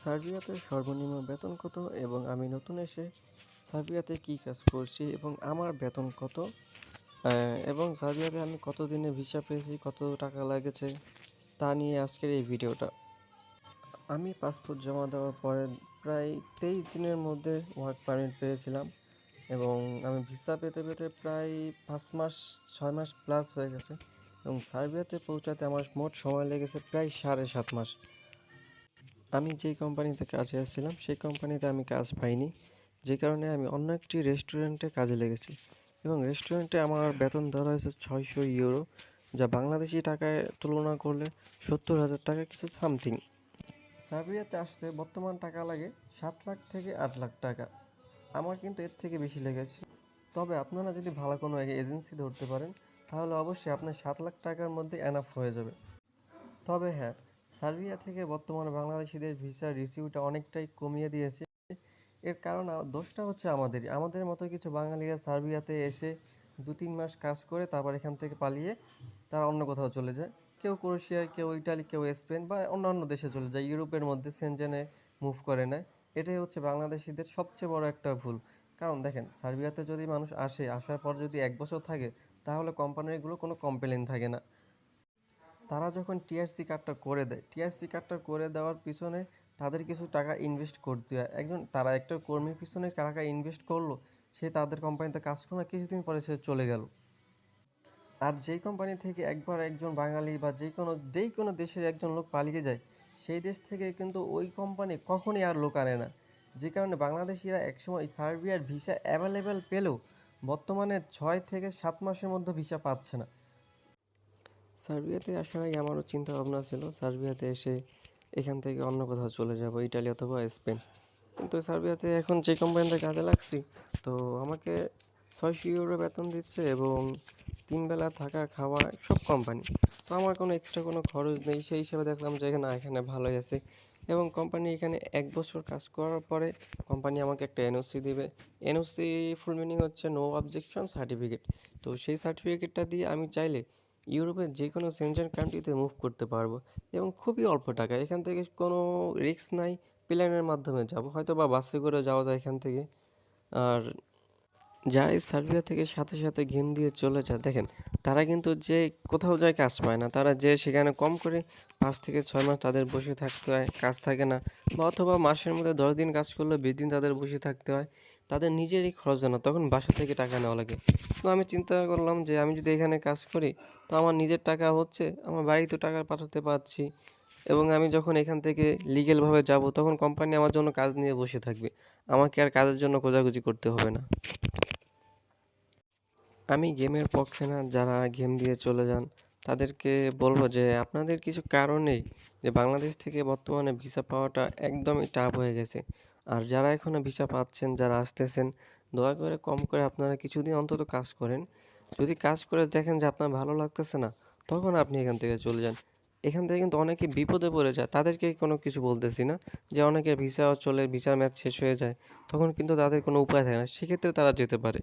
সার্বিয়াতে সর্বনিম্ন বেতন কত এবং আমি নতুন এসে সার্বিয়াতে কী কাজ করছি এবং আমার বেতন কত? এবং সার্বিয়াতে আমি কত দিনে ভিসা পেয়েছি, কত টাকা লেগেছে তা নিয়ে আজকের এই ভিডিওটা। আমি পাসপোর্ট জমা দেওয়ার পরে প্রায় তেইশ দিনের মধ্যে ওয়ার্ক পারমিট পেয়েছিলাম এবং আমি ভিসা পেতে পেতে প্রায় পাঁচ মাস, ছয় মাস প্লাস হয়ে গেছে এবং সার্বিয়াতে পৌঁছাতে আমার মোট সময় লেগেছে প্রায় সাড়ে সাত মাস। আমি যেই কোম্পানিতে কাজে আসছিলাম, সেই কোম্পানিতে আমি কাজ পাইনি। যে কারণে আমি অন্য একটি রেস্টুরেন্টে কাজে লেগেছি। এবং রেস্টুরেন্টে আমার বেতন ধরা হয়েছে ছয়শো ইউরো যা বাংলাদেশি টাকায় তুলনা করলে সত্তর হাজার টাকা কিছু সামথিং সার্বিয়াতে আসতে বর্তমান টাকা লাগে সাত লাখ থেকে আট লাখ টাকা। আমার কিন্তু এর থেকে বেশি লেগেছে। তবে আপনারা যদি ভালো কোনো এজেন্সি ধরতে পারেন, তাহলে অবশ্যই আপনার সাত লাখ টাকার মধ্যে এনাফ হয়ে যাবে। তবে হ্যাঁ সার্বিয়া থেকে বর্তমানে বাংলাদেশিদের ভিসা রিসিউটা অনেকটাই কমিয়ে দিয়েছে। এর কারণ দোষটা হচ্ছে আমাদেরই আমাদের মতো কিছু বাঙালিরা সার্বিয়াতে এসে দু তিন মাস কাজ করে তারপর এখান থেকে পালিয়ে তারা অন্য কোথাও চলে যায়। কেউ ক্রোয়েশিয়া কেউ ইটালি, কেউ স্পেন বা অন্যান্য দেশে চলে যায়। ইউরোপের মধ্যে সেনজেনে মুভ করে নেয়। এটাই হচ্ছে বাংলাদেশিদের সবচেয়ে বড় একটা ভুল। কারণ দেখেন, সার্বিয়াতে যদি মানুষ আসে, আসার পর যদি এক বছর থাকে, তাহলে কোম্পানিগুলো কোনো কমপ্লেন থাকে না। তারা যখন টিআরসি কার্ডটা করে দেয় টিআরসি কার্ডটা করে দেওয়ার পিছনে তাদের কিছু টাকা ইনভেস্ট করতে হয়। একজন, তারা একটা কর্মীর পিছনে টাকা ইনভেস্ট করল, সে তাদের কোম্পানিতে কাজ করল, কিছুদিন পরে সে চলে গেল। আর যেই কোম্পানি থেকে একবার একজন বাঙালি বা যে কোনো, যেই কোনো দেশের একজন লোক পালিয়ে যায়, সেই দেশ থেকে কিন্তু ওই কোম্পানি কখনই আর লোক আনে না। যে কারণে বাংলাদেশিরা একসময় সার্বিয়ার ভিসা অ্যাভেলেবেল পেলেও বর্তমানে ছয় থেকে সাত মাসের মধ্যে ভিসা পাচ্ছে না। সার্বিয়াতে আসার আগে আমারও চিন্তা ভাবনা ছিল, সার্বিয়াতে এসে এখান থেকে অন্য কোথাও চলে যাব, ইটালি অথবা স্পেন। কিন্তু সার্বিয়াতে এখন যে কোম্পানিতে কাজে লাগছি, তো আমাকে ছয়শো ইউরো বেতন দিচ্ছে এবং তিন বেলা থাকা, খাওয়া সব কোম্পানি তো আমার কোনো এক্সট্রা কোনো খরচ নেই, সেই হিসেবে দেখলাম যে না এখানে ভালোই আছে। এবং কোম্পানি এখানে এক বছর কাজ করার পরে কোম্পানি আমাকে একটা এনওসি দেবে। এনওসি ফুল মিনিং হচ্ছে নো অবজেকশন সার্টিফিকেট তো সেই সার্টিফিকেটটা দিয়ে আমি চাইলে ইউরোপের যে কোনো সেনজেন কান্ট্রিতে মুভ করতে পারব এবং খুবই অল্প টাকা এখান থেকে কোনো রিস্ক নাই, প্লেনের মাধ্যমে যাব। হয়তো বা বাসে করে যাওয়া যায় এখান থেকে। আর যাই সার্বিয়া থেকে সাথে সাথে ঘেম দিয়ে চলে যায়। দেখেন, তারা কিন্তু যে কোথাও যায় কাজ পায় না। তারা যে সেখানে কম করে পাঁচ থেকে ছয় মাস তাদের বসে থাকতে হয়, কাজ থাকে না। বা অথবা মাসের মধ্যে দশ দিন কাজ করলে বিশ দিন তাদের বসে থাকতে হয়। তাদের নিজেরই খরচ হয় না তখন বাসা থেকে টাকা নেওয়া লাগে। তো আমি চিন্তা করলাম যে, আমি যদি এখানে কাজ করি, তো আমার নিজের টাকা হচ্ছে, আমার বাড়িতে টাকা পাঠাতে পারছি। এবং আমি যখন এখান থেকে লিগেলভাবে যাব, তখন কোম্পানি আমার জন্য কাজ নিয়ে বসে থাকবে। আমাকে আর কাজের জন্য খোঁজাখুঁজি করতে হবে না। আমি গেমের পক্ষে না, যারা গেম দিয়ে চলে যান, তাদেরকে বলব যে আপনাদের কিছু কারণেই যে বাংলাদেশ থেকে বর্তমানে ভিসা পাওয়াটা একদমই টাফ হয়ে গেছে। আর যারা এখনও ভিসা পাচ্ছেন, যারা আসতেছেন, দয়া করে কম করে আপনারা কিছুদিন অন্তত কাজ করেন। যদি কাজ করে দেখেন যে আপনার ভালো লাগতেছে না, তখন আপনি এখান থেকে চলে যান। এখান থেকে কিন্তু অনেকে বিপদে পড়ে যায়, তাদেরকে কোনো কিছু বলতেছি না যে অনেকে ভিসা চলে, ভিসার ম্যাচ শেষ হয়ে যায়, তখন কিন্তু তাদের কোনো উপায় থাকে না, সেক্ষেত্রে তারা যেতে পারে।